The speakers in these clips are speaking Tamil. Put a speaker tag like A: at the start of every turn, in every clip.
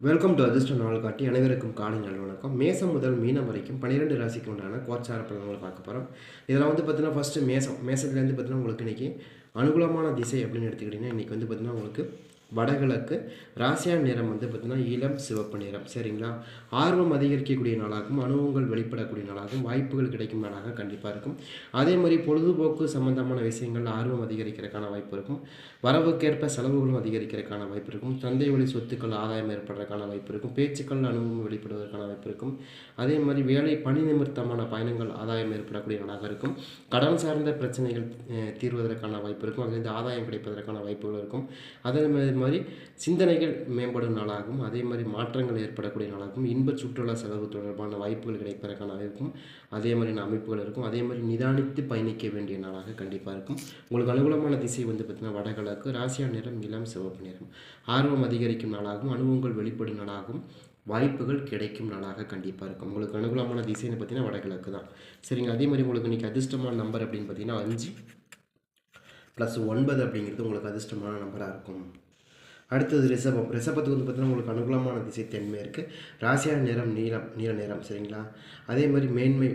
A: வெல்கம் டு அதிர்ஷ்ட நாள் காட்டி அனைவருக்கும் காலை நல் வணக்கம். மேசம் முதல் மீனம் வரைக்கும் பன்னிரெண்டு ராசிக்கு உண்டான கோச்சார பலன்களை பார்க்க போகிறோம் இதெல்லாம் வந்து பார்த்தீங்கன்னா ஃபஸ்ட்டு மேசம். மேசத்துலேருந்து பார்த்தீங்கன்னா உங்களுக்கு இன்றைக்கி அனுகூலமான திசை அப்படின்னு எடுத்துக்கிட்டிங்கன்னா இன்றைக்கி வந்து பார்த்தீங்கன்னா உங்களுக்கு வடகிழக்கு ராசியா நிறம் வந்து பார்த்தீங்கன்னா இளம் சிவப்பு நிறம் சரிங்களா? ஆர்வம் அதிகரிக்கக்கூடிய நாளாகவும் அனுபவங்கள் வெளிப்படக்கூடிய நாளாகவும் வாய்ப்புகள் கிடைக்கும் நாளாக கண்டிப்பாக இருக்கும். அதே மாதிரி பொழுதுபோக்கு சம்பந்தமான விஷயங்கள் ஆர்வம் அதிகரிக்கிறதுக்கான வாய்ப்பு இருக்கும். வரவுக்கேற்ப செலவுகளும் அதிகரிக்கிறதுக்கான வாய்ப்பு இருக்கும். தந்தை வழி சொத்துக்கள் ஆதாயம் ஏற்படுறதுக்கான வாய்ப்பு இருக்கும். பேச்சுக்கள் அனுபவம் வெளிப்படுவதற்கான வாய்ப்பு இருக்கும். அதே மாதிரி வேலை பணி நிமித்தமான பயணங்கள் ஆதாயம் ஏற்படக்கூடிய நாளாக இருக்கும். கடன் சார்ந்த பிரச்சனைகள் தீர்வதற்கான வாய்ப்பு இருக்கும். அதுலேருந்து ஆதாயம் கிடைப்பதற்கான வாய்ப்புகள் இருக்கும். அதே மாதிரி மாதிரி சிந்தனைகள் மேம்படும் நாளாகவும் அதே மாதிரி மாற்றங்கள் ஏற்படக்கூடிய நாளாகவும் இன்ப சுற்றுலா செலவு தொடர்பான வாய்ப்புகள் கிடைப்பதற்கான இருக்கும். அதே மாதிரியான அமைப்புகள் இருக்கும். அதே மாதிரி நிதானித்து பயணிக்க வேண்டிய நாளாக கண்டிப்பாக இருக்கும். உங்களுக்கு அனுகூலமான திசை வந்து பார்த்திங்கன்னா வடகிழக்கு ராசியா நிறம் இளம் சிவப்பு நிறம். ஆர்வம் அதிகரிக்கும் நாளாகவும் அனுபவங்கள் வெளிப்படும் நாளாகவும் வாய்ப்புகள் கிடைக்கும் நாளாக கண்டிப்பாக இருக்கும். உங்களுக்கு அனுகூலமான திசைன்னு பார்த்தீங்கன்னா வடகிழக்கு தான். சரிங்க அதே மாதிரி உங்களுக்கு இன்றைக்கி அதிர்ஷ்டமான நம்பர் அப்படின்னு பார்த்தீங்கன்னா அஞ்சு ப்ளஸ் ஒன்பது அப்படிங்கிறது உங்களுக்கு அதிர்ஷ்டமான நம்பராக இருக்கும். அடுத்தது ரிஷபம். ரிஷபத்துக்கு வந்து பார்த்தீங்கன்னா உங்களுக்கு அனுகூலமான திசை இருக்குது ராசிய நிறம் நீளம் நீல நிறம் சரிங்களா? அதே மாதிரி மேன்மை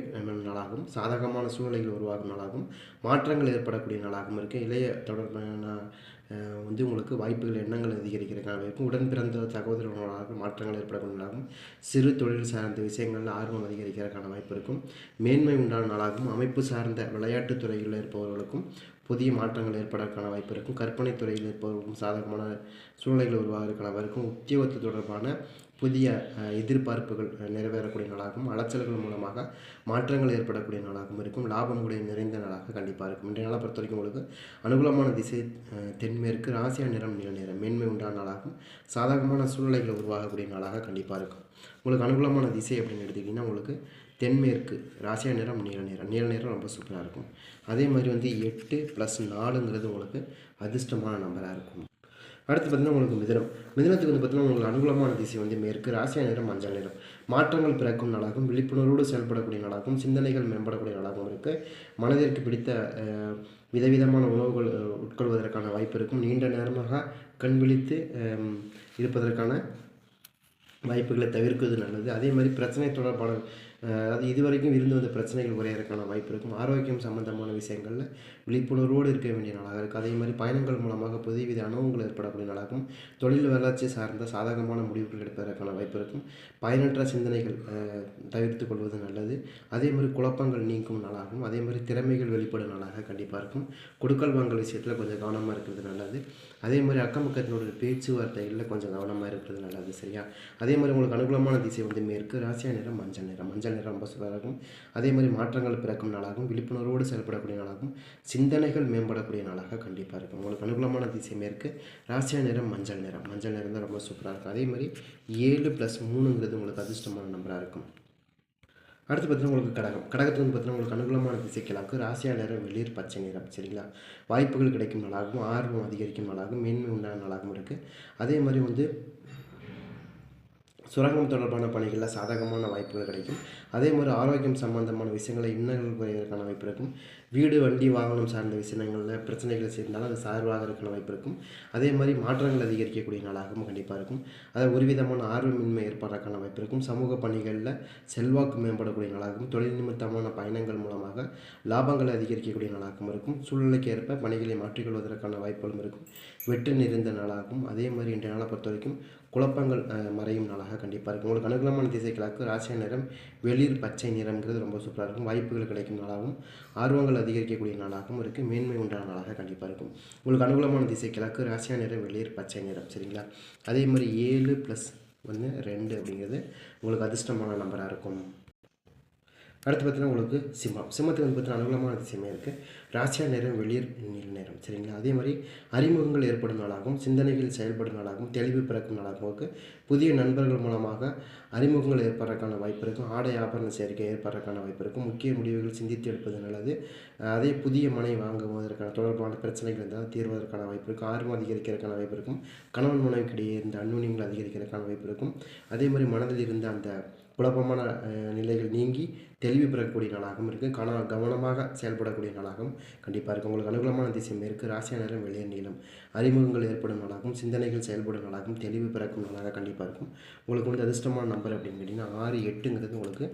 A: நாளாகும். சாதகமான சூழ்நிலைகள் உருவாகும் நாளாகும். மாற்றங்கள் ஏற்படக்கூடிய நாளாகவும் இருக்குது இளைய தொடர்பான வந்து உங்களுக்கு வாய்ப்புகள் எண்ணங்கள் அதிகரிக்கிறதுக்கான இருக்கும். உடன் பிறந்த சகோதரர்களாக மாற்றங்கள் ஏற்படக்கூடிய சிறு தொழில் சார்ந்த விஷயங்களில் ஆர்வம் அதிகரிக்கிறதுக்கான வாய்ப்பு இருக்கும். மேன்மை உண்டான நாளாகவும் அமைப்பு சார்ந்த விளையாட்டுத் துறையில் இருப்பவர்களுக்கும் புதிய மாற்றங்கள் ஏற்படற்கான வாய்ப்பு இருக்கும். கற்பனை துறையில் இருப்பவர்களுக்கும் சாதகமான சூழ்நிலைகள் உருவாகிறதுக்கான வாய்ப்பு இருக்கும். உத்தியோகத்து தொடர்பான புதிய எதிர்பார்ப்புகள் நிறைவேறக்கூடிய நாளாகவும் அலைச்சல்கள் மூலமாக மாற்றங்கள் ஏற்படக்கூடிய நாளாகவும் இருக்கும். லாபம் கூட நிறைந்த நாளாக கண்டிப்பாக இருக்கும். இன்றைய நாளை பொறுத்த வரைக்கும் உங்களுக்கு அனுகூலமான திசை தென்மேற்கு ராசியா நிறம் நீல நிறம் மேன்மை உண்டான நாளாகவும் சாதகமான சூழ்நிலைகள் உருவாகக்கூடிய நாளாக கண்டிப்பாக இருக்கும். உங்களுக்கு அனுகூலமான திசை அப்படின்னு எடுத்துக்கிட்டிங்கன்னா உங்களுக்கு தென்மேற்கு ராசியா நிறம் நீல நிறம். நீல நிறம் ரொம்ப சூப்பராக இருக்கும். அதே மாதிரி வந்து எட்டு ப்ளஸ் நாலுங்கிறது உங்களுக்கு அதிர்ஷ்டமான நம்பராக இருக்கும். அடுத்து பார்த்தீங்கன்னா உங்களுக்கு மிதனம். மிதனத்துக்கு வந்து பார்த்தீங்கன்னா உங்களுக்கு அனுகூலமான திசை வந்து மேற்கு ராசியா நிறம் மஞ்சள் நிறம். மாற்றங்கள் பிறக்கும் நாளாகவும் விழிப்புணர்வோடு செயல்படக்கூடிய நாளாகவும் சிந்தனைகள் மேம்படக்கூடிய நாளாகவும் இருக்குது மனதிற்கு பிடித்த விதவிதமான உணவுகள் உட்கொள்வதற்கான வாய்ப்பு இருக்கும். நீண்ட நேரமாக கண் விழித்து இருப்பதற்கான வாய்ப்புகளை தவிர்க்கிறது நல்லது. அதே மாதிரி பிரச்சனை தொடர்பான அது இதுவரைக்கும் இருந்து வந்த பிரச்சனைகள் குறையிறதுக்கான வாய்ப்பு இருக்கும். ஆரோக்கியம் சம்பந்தமான விஷயங்களில் விழிப்புணர்வோடு இருக்க வேண்டிய நாளாக இருக்குது அதே மாதிரி பயணங்கள் மூலமாக புதுவித அனுபவங்கள் ஏற்படக்கூடிய நாளாகும். தொழில் வளர்ச்சி சார்ந்த சாதகமான முடிவுகள் எடுப்பதற்கான வாய்ப்பு இருக்கும். பயனற்ற சிந்தனைகள் தவிர்த்து கொள்வது நல்லது. அதே மாதிரி குழப்பங்கள் நீக்கும் நாளாகும். அதே மாதிரி திறமைகள் வெளிப்படும் நாளாக கண்டிப்பாக இருக்கும். கொடுக்கல் வாங்கல் விஷயத்தில் கொஞ்சம் கவனமாக இருக்கிறது நல்லது. அதே மாதிரி அக்கம் பக்கத்தினுடைய பேச்சுவார்த்தைகளில் கொஞ்சம் கவனமாக இருக்கிறது நல்லது சரியா? அதே மாதிரி உங்களுக்கு அனுகூலமான திசை வந்து மேற்கு ராசியா நிறம் மஞ்சள் நிறம். மஞ்சள் நிறம் ரொம்ப சூப்பராக இருக்கும் அதே மாதிரி மாற்றங்கள் பிறக்கும் நாளாகவும் விழிப்புணர்வோடு செயல்படக்கூடிய நாளாகவும் சிந்தனைகள் மேம்படக்கூடிய நாளாக கண்டிப்பாக இருக்கும். உங்களுக்கு அனுகூலமான திசை மேற்கு ராசியா நிறம் மஞ்சள் நிறம். மஞ்சள் நிறம் தான் ரொம்ப சூப்பராக இருக்கும். அதே மாதிரி ஏழு ப்ளஸ் மூணுங்கிறது உங்களுக்கு அதிர்ஷ்டமான நம்பராக இருக்கும். அடுத்து பார்த்தீங்கன்னா உங்களுக்கு கடகம். கடகத்தில் வந்து பார்த்தீங்கன்னா உங்களுக்கு அனுகூலமான திசை கிழக்கு ராசியா நேரம் வெளிர் பச்சை நிறம் சரிங்களா? வாய்ப்புகள் கிடைக்கும் நாளாகவும் ஆர்வம் அதிகரிக்கும் நாளாகவும் மேன்மை உண்டான நாளாகவும் இருக்குது அதே மாதிரி வந்து சுரங்கம் தொடர்பான பணிகளில் சாதகமான வாய்ப்புகள் கிடைக்கும். அதே மாதிரி ஆரோக்கியம் சம்பந்தமான விஷயங்களை இன்னல்கள் குறைவதற்கான வாய்ப்பு இருக்கும். வீடு வண்டி வாகனம் சார்ந்த விஷயங்களில் பிரச்சனைகள் சேர்ந்தாலும் அது சார்பாக இருக்கிற வாய்ப்பு இருக்கும். அதே மாதிரி மாற்றங்கள் அதிகரிக்கக்கூடிய நாளாகவும் கண்டிப்பாக இருக்கும். அது ஒரு விதமான ஆர்வமின்மை ஏற்படுறதுக்கான வாய்ப்பு இருக்கும். சமூக பணிகளில் செல்வாக்கு மேம்படக்கூடிய நாளாகவும் தொழில் நிமித்தமான பயணங்கள் மூலமாக லாபங்களை அதிகரிக்கக்கூடிய நாளாகவும் இருக்கும். சூழ்நிலைக்கு ஏற்ப பணிகளை மாற்றிக்கொள்வதற்கான வாய்ப்புகளும் இருக்கும். வெற்றி நிறைந்த நாளாகவும் அதே மாதிரி இன்றைய நாளை பொறுத்த வரைக்கும் குழப்பங்கள் மறையும் நாளாக கண்டிப்பாக இருக்கும். உங்களுக்கு அனுகூலமான திசை கிழக்கு நிறம் வெளிர் பச்சை நிறம்ங்கிறது ரொம்ப சூப்பராக இருக்கும். வாய்ப்புகள் கிடைக்கும் நாளாகவும் ஆர்வங்கள் அதிகரிக்கக்கூடிய நாளாகவும் இருக்குது மேன்மை உண்டான நாளாக கண்டிப்பாக இருக்கும். உங்களுக்கு அனுகூலமான திசை கிழக்கு ராசியா நிறம் வெளியர் பச்சை நிறம் சரிங்களா? அதே மாதிரி ஏழு ப்ளஸ் ஒன்று ரெண்டு அப்படிங்கிறது உங்களுக்கு அதிர்ஷ்டமான நம்பராக இருக்கும். அடுத்து பார்த்தீங்கன்னா உங்களுக்கு சிம்மம். சிம்மத்துக்கு வந்து பார்த்தீங்கன்னா அனுகூலமான திசையுமே இருக்குது ராசியா நேரம் வெளியர் நீல நேரம். சரிங்களா? அதே மாதிரி அறிமுகங்கள் ஏற்படும் நாளாகவும் சிந்தனைகள் செயல்படும் நாளாகவும் தெளிவு பிறக்கும் நாளாகவும் இருக்குது புதிய நண்பர்கள் மூலமாக அறிமுகங்கள் ஏற்படுறதுக்கான வாய்ப்பு இருக்கும். ஆடை ஆபரண சேர்க்கை ஏற்படுறதுக்கான வாய்ப்பு இருக்கும். முக்கிய முடிவுகள் சிந்தித்து எடுப்பது நல்லது. அதே புதிய மனை வாங்குவதற்கான தொடர்பான பிரச்சனைகள் இருந்தால் தீர்வதற்கான வாய்ப்பு இருக்கும். ஆர்வம் அதிகரிக்கிறதுக்கான வாய்ப்பு இருக்கும். கணவன் மனைவிக்கிடையே இந்த அந்நுண்ணியங்கள் அதிகரிக்கிறதுக்கான வாய்ப்பு இருக்கும். அதே மாதிரி மனதில் இருந்த அந்த குழப்பமான நிலைகள் நீங்கி தெளிவு பெறக்கூடிய நாளாகவும் இருக்குது கன கவனமாக செயல்படக்கூடிய நாளாகவும் கண்டிப்பாக இருக்குது உங்களுக்கு அனுகூலமான திசை மேற்கு ராசிய நேரம் வெளியே நீளம். அறிமுகங்கள் ஏற்படும் நாளாகவும் சிந்தனைகள் செயல்படும் நாளாகவும் தெளிவு பிறக்கும் நாளாக கண்டிப்பாக இருக்கும். உங்களுக்கு வந்து அதிர்ஷ்டமான நம்பர் அப்படின்னு கேட்டிங்கன்னா ஆறு எட்டுங்கிறது உங்களுக்கு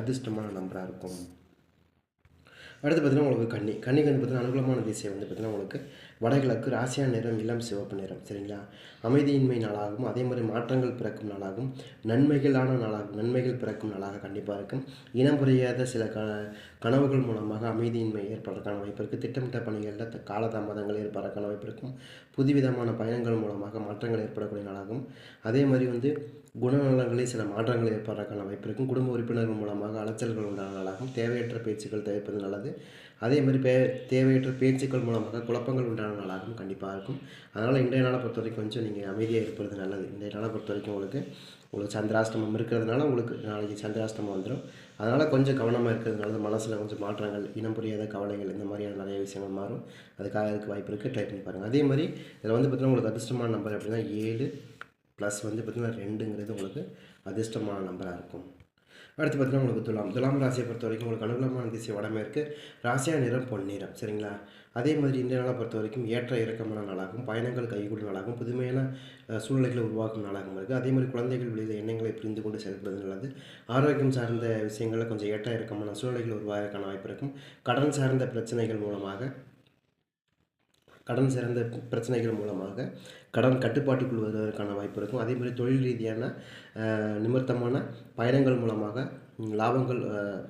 A: அதிர்ஷ்டமான நம்பராக இருக்கும். அடுத்து பார்த்தீங்கன்னா உங்களுக்கு கன்னி. கன்னிக்கு வந்து பார்த்தீங்கன்னா அனுகூலமான திசை வந்து பார்த்தீங்கன்னா உங்களுக்கு வடகிழக்கு ராசியா நிறம் இளம் சிவப்பு நிறம் சரிங்களா? அமைதியின்மை நாளாகவும் அதே மாதிரி மாற்றங்கள் பிறக்கும் நாளாகவும் நன்மைகளான நாளாகும் நன்மைகள் பிறக்கும் நாளாக கண்டிப்பாக இருக்கும். இனம் புரியாத சில க கனவுகள் மூலமாக அமைதியின்மை ஏற்படுறதுக்கான வாய்ப்பு இருக்குது திட்டமிட்ட பணிகளில் காலதாமதங்கள் ஏற்படுறதுக்கான வாய்ப்பு இருக்கும். புதுவிதமான பயணங்கள் மூலமாக மாற்றங்கள் ஏற்படக்கூடிய நாளாகும். அதே மாதிரி வந்து குணநலங்களில் சில மாற்றங்கள் ஏற்படுறதுக்கான வாய்ப்பு இருக்கும். குடும்ப உறுப்பினர்கள் மூலமாக அலைச்சல்கள் உண்டான நாளாகும். தேவையற்ற பேச்சுக்கள் தவிர்ப்பது நல்லது. அதே மாதிரி பே தேவையற்ற பேச்சுக்கள் மூலமாக குழப்பங்கள் உண்டான நாளாகவும் கண்டிப்பாக இருக்கும். அதனால் இன்றைய நாளை பொறுத்த வரைக்கும் கொஞ்சம் நீங்கள் அமைதியாக இருப்பது நல்லது. இன்றைய நாளை பொறுத்த வரைக்கும் உங்களுக்கு உங்களுக்கு சந்திராஷ்டமம் இருக்கிறதுனால உங்களுக்கு நாளைக்கு சந்திராஷ்டமம் வந்துடும் அதனால் கொஞ்சம் கவனமாக இருக்கிறதுனால மனசில் கொஞ்சம் மாற்றங்கள் இனம் புரியாத கவலைகள் இந்த மாதிரியான நிறைய விஷயங்கள் மாறும். அதுக்காக அதுக்கு வாய்ப்பு இருக்குது ட்ரை பண்ணி பாருங்கள் அதே மாதிரி இதில் வந்து பார்த்திங்கன்னா உங்களுக்கு அதிர்ஷ்டமான நம்பர் அப்படின்னா ஏழு ப்ளஸ் வந்து பார்த்திங்கன்னா ரெண்டுங்கிறது உங்களுக்கு அதிர்ஷ்டமான நம்பராக இருக்கும். அடுத்து பார்த்தீங்கன்னா உங்களுக்கு துலாம். துலாம் ராசியை பொறுத்த வரைக்கும் உங்களுக்கு அனுகூலமான திசை வடமேற்கு ராசியா நிறம் பொன்னிறம் சரிங்களா? அதே மாதிரி இந்த நாளை பொறுத்த வரைக்கும் ஏற்ற இறக்கமான நாளாகும் பயணங்கள் கைகூடும் நாளாகும் புதுமையான சூழ்நிலைகளை உருவாக்கும் நாளாகவும் இருக்குது அதே மாதிரி குழந்தைகள் வெளியில் எண்ணங்களை புரிந்து கொண்டு செயல்படுவது நல்லது. ஆரோக்கியம் சார்ந்த விஷயங்களில் கொஞ்சம் ஏற்ற இறக்கமான சூழ்நிலைகள் உருவாகிறதுக்கான வாய்ப்பு இருக்கும். கடன் சார்ந்த பிரச்சனைகள் மூலமாக கடன் சார்ந்த பிரச்சனைகள் மூலமாக கடன் கட்டுப்பாட்டுக்குள் வருவதற்கான வாய்ப்பு இருக்கும். அதே மாதிரி தொழில் ரீதியான நிமித்தமான பயணங்கள் மூலமாக லாபங்கள்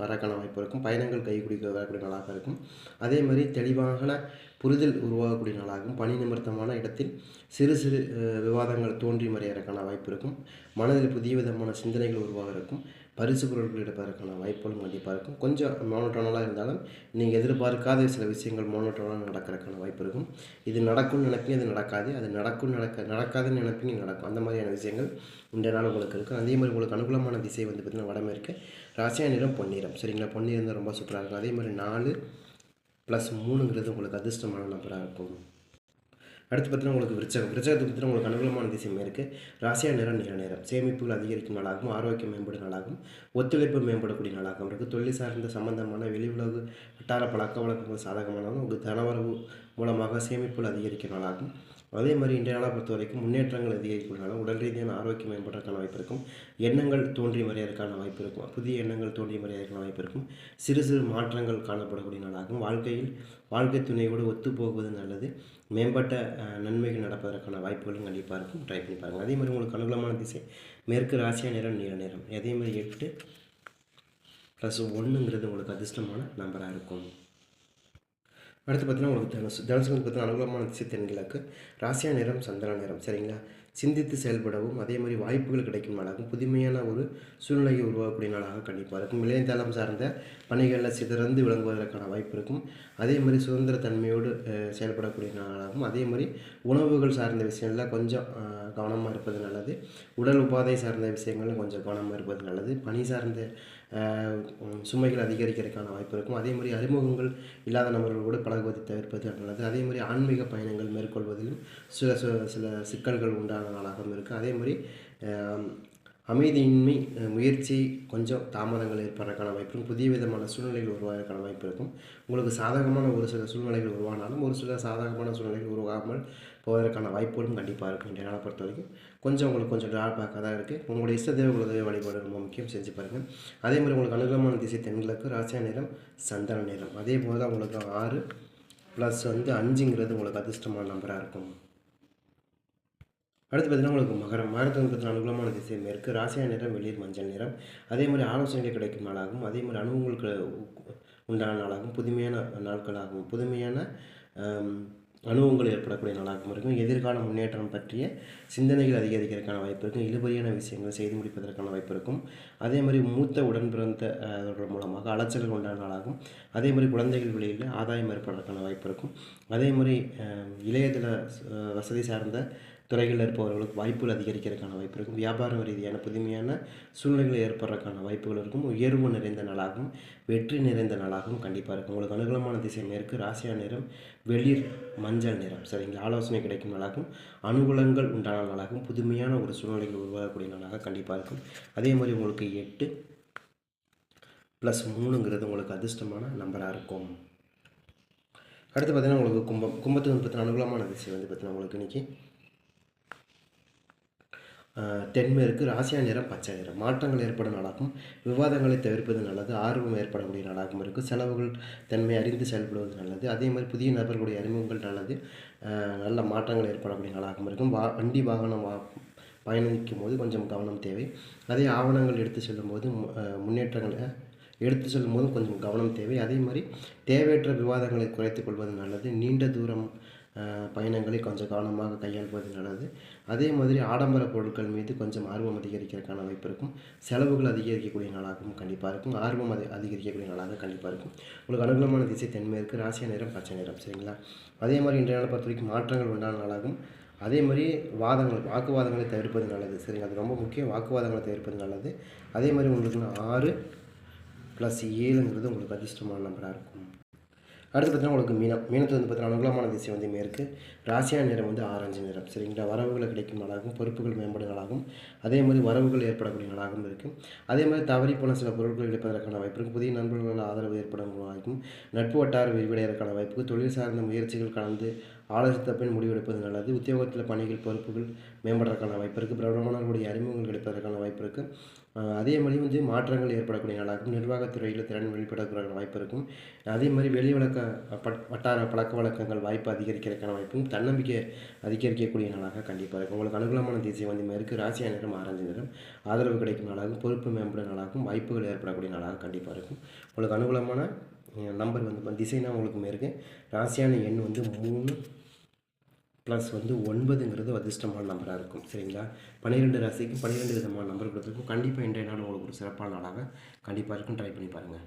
A: வரக்கான வாய்ப்பு இருக்கும். பயணங்கள் கை குடிக்க வரக்கூடிய நாளாக இருக்கும். அதே மாதிரி தெளிவான புரிதல் உருவாகக்கூடிய நாளாகும். பணி நிமித்தமான இடத்தில் சிறு சிறு விவாதங்கள் தோன்றி மறையறக்கான வாய்ப்பு இருக்கும். மனதில் புதிய விதமான சிந்தனைகள் உருவாக இருக்கும். பரிசு பொருட்கள் எடுப்பதற்கான வாய்ப்புகளும் கண்டிப்பாக இருக்கும். கொஞ்சம் மோனோட்டோனலாக இருந்தாலும் நீங்கள் எதிர்பார்க்காத சில விஷயங்கள் மோனோட்டோனாக நடக்கிறதுக்கான வாய்ப்பு இருக்கும். இது நடக்கும்னு நினைப்பீங்க அது நடக்காது. அது நடக்கும் நடக்க நடக்காதுன்னு நினைப்பீங்க நடக்கும். அந்த மாதிரியான விஷயங்கள் இந்த நாள் உங்களுக்கு இருக்கும். அதே மாதிரி உங்களுக்கு அனுகூலமான திசை வந்து பார்த்திங்கன்னா வடமேற்கு ராசியா நிறம் பொன்னிறம். சரிங்களா? பொன்னிறம் தான் ரொம்ப சூப்பராக இருக்கும். அதே மாதிரி நாலு ப்ளஸ் மூணுங்கிறது உங்களுக்கு அதிர்ஷ்டமான நபராக இருக்கும். அடுத்து பார்த்தீங்கன்னா உங்களுக்கு விருச்சகம். விருச்சகத்தை பார்த்தீங்கன்னா உங்களுக்கு அனுகூலமான திசை மேற்கு ராசியா நிறம் நிற நேரம். சேமிப்புகள் அதிகரிக்கும் நாளாகவும் ஆரோக்கியம் மேம்படும் நாளாகவும் ஒத்துழைப்பு மேம்படக்கூடிய நாளாகவும் இருக்குது தொழில் சார்ந்த சம்பந்தமான வெளி உலகு வட்டார பழக்க வழக்கங்கள் சாதகமானாலும் உங்களுக்கு தனவரவு மூலமாக சேமிப்புகள் அதிகரிக்கும் நாளாகும். அதே மாதிரி இன்றைய நாளை பொறுத்த வரைக்கும் முன்னேற்றங்கள் அதிகரிக்கிறதுனால உடல் ரீதியான ஆரோக்கியம் மேம்படுறதுக்கான வாய்ப்பு இருக்கும். எண்ணங்கள் தோன்றி மறையறதுக்கான வாய்ப்பு இருக்கும். புதிய எண்ணங்கள் தோன்றி மறையறதுக்கான வாய்ப்பு இருக்கும். சிறு சிறு மாற்றங்கள் காணப்படக்கூடிய நாளாகும். வாழ்க்கையில் வாழ்க்கை துணையோடு ஒத்து போகுவது நல்லது. மேம்பட்ட நன்மைகள் நடப்பதற்கான வாய்ப்புகளும் கண்டிப்பாக இருக்கும். ட்ரை பண்ணி பாருங்கள் அதே மாதிரி உங்களுக்கு அனுகூலமான திசை மேற்கு ராசியா நிறம் நீல நேரம். அதே மாதிரி எட்டு ப்ளஸ் ஒன்றுங்கிறது உங்களுக்கு அதிர்ஷ்டமான நம்பராக இருக்கும். அடுத்து பார்த்தீங்கன்னா உங்களுக்கு தனுசு தனுசு வந்து பார்த்தீங்கன்னா அனுகூலமான திசை ராசியா நிறம் சந்திர நிறம் சரிங்களா? சிந்தித்து செயல்படவும் அதே மாதிரி வாய்ப்புகள் கிடைக்கும் நாளாகவும் புதுமையான ஒரு சூழ்நிலையை உருவாக்கக்கூடிய நாளாக கண்டிப்பாக இருக்கும். இளையதளம் சார்ந்த பணிகளில் சிதறந்து விளங்குவதற்கான வாய்ப்பு இருக்கும். அதே மாதிரி சுதந்திர தன்மையோடு செயல்படக்கூடிய நாளாகவும் அதே மாதிரி உணவுகள் சார்ந்த விஷயங்களில் கொஞ்சம் கவனமாக இருப்பது நல்லது. உடல் உபாதை சார்ந்த விஷயங்களில் கொஞ்சம் கவனமாக இருப்பது நல்லது. பணி சார்ந்த சுமைகள் அதிகரிக்கிறதுக்கான வாய்ப்பு இருக்கும். அதே மாதிரி அறிமுகங்கள் இல்லாத நபர்களோடு பழகுவதை தவிர்ப்பது நல்லது. அதே மாதிரி ஆன்மீக பயணங்கள் மேற்கொள்வதிலும் சில சு- சில சிக்கல்கள் உண்டான நாளாகவும் இருக்குது அதே மாதிரி அமைதியின்மை முயற்சி கொஞ்சம் தாமதங்கள் ஏற்படுறதுக்கான வாய்ப்பு இருக்கும். புதிய விதமான சூழ்நிலைகள் உருவாகிறதுக்கான வாய்ப்பு இருக்கும். உங்களுக்கு சாதகமான ஒரு சில சூழ்நிலைகள் உருவானாலும் ஒரு சில சாதகமான சூழ்நிலைகள் உருவாகாமல் போவதற்கான வாய்ப்புகளும் கண்டிப்பாக இருக்கும் இன்றைய நாளை பொறுத்த வரைக்கும் கொஞ்சம் உங்களுக்கு கொஞ்சம் ட்ராபேக்காக தான் இருக்குது உங்களுடைய இஷ்ட தேவங்களுடைய வழிபாடு ரொம்ப முக்கியம் செஞ்சு பாருங்கள் அதே மாதிரி உங்களுக்கு அனுகூலமான திசை தென்கிழக்கு ராசியா நிறம் சந்திரன் நிறம். அதே போல் தான் உங்களுக்கு ஆறு ப்ளஸ் வந்து அஞ்சுங்கிறது உங்களுக்கு அதிர்ஷ்டமான நம்பராக இருக்கும். அடுத்து பார்த்தீங்கன்னா உங்களுக்கு மகரம். ஆயிரத்தி வந்து அனுகூலமான திசை மேற்கு ராசியா நிறம் வெளிர் மஞ்சள் நிறம். அதே மாதிரி ஆலோசனைகள் கிடைக்கும் நாளாகும். அதே மாதிரி அனுபவங்களுக்கு உண்டான நாளாகும். புதுமையான நாட்களாகும். புதுமையான அனுபவங்கள் ஏற்படக்கூடிய நாளாகவும் இருக்கும். எதிர்கால முன்னேற்றம் பற்றிய சிந்தனைகள் அதிகரிக்கிறதுக்கான வாய்ப்பு இருக்கும். இழுபறியான விஷயங்கள் செய்து முடிப்பதற்கான வாய்ப்பு இருக்கும். அதே மாதிரி மூத்த உடன் பிறந்த மூலமாக அலைச்சல்கள் உண்டான நாளாகும். அதே மாதிரி குழந்தைகள் வெளியில் ஆதாயம் ஏற்படுறதுக்கான வாய்ப்பு இருக்கும். அதே மாதிரி இளையதள வசதி சார்ந்த துறைகளில் இருப்பவர்களுக்கு வாய்ப்புகள் அதிகரிக்கிறதுக்கான வாய்ப்பு இருக்கும். வியாபாரம் ரீதியான புதுமையான சூழ்நிலைகள் ஏற்படுறதுக்கான வாய்ப்புகள் இருக்கும். உயர்வு நிறைந்த நாளாகவும் வெற்றி நிறைந்த நாளாகவும் கண்டிப்பாக இருக்கும். உங்களுக்கு அனுகூலமான திசை மேற்கு ராசியா நிறம் வெளிர் மஞ்சள் நிறம். சரிங்களா ஆலோசனை கிடைக்கும் நாளாகவும் அனுகூலங்கள் உண்டான நாளாகவும் புதுமையான ஒரு சூழ்நிலைகள் உருவாகக்கூடிய நாளாக கண்டிப்பாக இருக்கும். அதே மாதிரி உங்களுக்கு எட்டு ப்ளஸ் மூணுங்கிறது உங்களுக்கு அதிர்ஷ்டமான நம்பராக இருக்கும். அடுத்து பார்த்தீங்கன்னா உங்களுக்கு கும்பம் கும்பத்துக்கு வந்து பார்த்தீங்கன்னா அனுகூலமான திசை வந்து பார்த்தீங்கன்னா உங்களுக்கு இன்றைக்கி தென்மேற்கு ராசியா நிறம் பச்சை நிறம். மாற்றங்கள் ஏற்படும் நாளாகவும் விவாதங்களை தவிர்ப்பது நல்லது. ஆர்வம் ஏற்படக்கூடிய நாளாகவும் இருக்கும் செலவுகள் தன்மை அறிந்து செயல்படுவது நல்லது. அதே மாதிரி புதிய நபர்களுடைய அறிமுகங்கள் நல்லது. நல்ல மாற்றங்கள் ஏற்படக்கூடிய நாளாகவும் இருக்கும் வா வண்டி வாகனம் வா பயணிக்கும் போது கொஞ்சம் கவனம் தேவை. அதே ஆவணங்கள் எடுத்து செல்லும்போது மு- முன்னேற்றங்களை எடுத்து செல்லும் போது கொஞ்சம் கவனம் தேவை. அதே மாதிரி தேவையற்ற விவாதங்களை குறைத்துக் கொள்வது நல்லது. நீண்ட தூரம் பயணங்களை கொஞ்சம் கவனமாக கையாள்வது நல்லது அதே மாதிரி ஆடம்பர பொருட்கள் மீது கொஞ்சம் ஆர்வம் அதிகரிக்கிறதுக்கான வாய்ப்பு இருக்கும். செலவுகள் அதிகரிக்கக்கூடிய நாளாகவும் கண்டிப்பாக இருக்கும். ஆர்வம் அதி அதிகரிக்கக்கூடிய நாளாக கண்டிப்பாக இருக்கும். உங்களுக்கு அனுகூலமான திசை தென்மேற்கு ராசிய நிறம் பச்சை நேரம் சரிங்களா? அதே மாதிரி இன்றைய நாளை பொறுத்த வரைக்கும் மாற்றங்கள் உண்டான நாளாகும். அதே மாதிரி வாதங்கள் வாக்குவாதங்களை தவிர்ப்பது நல்லது சரிங்க அது ரொம்ப முக்கியம். வாக்குவாதங்களை தவிர்ப்பது நல்லது. அதே மாதிரி உங்களுக்கு நான் ஆறு ப்ளஸ் ஏழுங்கிறது உங்களுக்கு அதிர்ஷ்டமான நம்பராக இருக்கும். அடுத்து பார்த்தீங்கன்னா உங்களுக்கு மீனம். மீனத்தில் வந்து பார்த்தீங்கன்னா அனுகூலமான திசை வந்து மேற்கு. ராசியா நிறம் வந்து ஆரஞ்சு நிறம். சரிங்களா? வரவுகளை கிடைக்கும் நாளாகவும் பொறுப்புகள் மேம்படும் நாளாகவும் அதே மாதிரி வரவுகள் ஏற்படக்கூடிய நாளாகவும் இருக்கும் அதே மாதிரி தவறி போன சில பொருட்கள் கிடைப்பதற்கான வாய்ப்பு இருக்கும் புதிய நண்பர்களால் ஆதரவு ஏற்படும் வாய்ப்பும் நட்பு வட்டார விரிவடைவதற்கான வாய்ப்பு தொழில் சார்ந்த முயற்சிகள் கலந்து ஆலோசித்த பின் முடிவெடுப்பது நல்லது. உத்தியோகத்தில் பணிகள் பொறுப்புகள் மேம்படுறதுக்கான வாய்ப்பு இருக்குது பிரபலமானவர்களுடைய அறிமுகங்கள் கிடைப்பதற்கான வாய்ப்பு இருக்குது அதே மாதிரி வந்து மாற்றங்கள் ஏற்படக்கூடிய நாளாகும். நிர்வாகத்துறையில் திறன் வெளிப்படக்கூடிய வாய்ப்பு இருக்கும். அதே மாதிரி வெளி வழக்க பட்- வட்டார பழக்க வழக்கங்கள் வாய்ப்பு அதிகரிக்கிறதுக்கான வாய்ப்பும் தன்னம்பிக்கை அதிகரிக்கக்கூடிய நாளாக கண்டிப்பாக இருக்கும். உங்களுக்கு அனுகூலமான திசை வந்து மேற்கு ராசியா நிறம் ஆரஞ்சு நிறம் ஆதரவு கிடைக்கும் நாளாகவும் பொறுப்பு மேம்படும் நாளாகவும் வாய்ப்புகள் ஏற்படக்கூடிய நாளாக கண்டிப்பாக இருக்கும். உங்களுக்கு அனுகூலமான நம்பர் வந்து திசைனா உங்களுக்கு மேற்கு. ராசியான எண் வந்து மூணு ப்ளஸ் வந்து ஒன்பதுங்கிறது அதிர்ஷ்டமான நம்பராக இருக்கும். சரிங்களா? பன்னிரெண்டு ராசிக்கும் பன்னிரெண்டு விதமான நம்பர் கொடுத்துருக்கும். கண்டிப்பாக இன்றைய நாள் உங்களுக்கு ஒரு சிறப்பான நாளாக கண்டிப்பாக இருக்கும் ட்ரை பண்ணி பாருங்கள்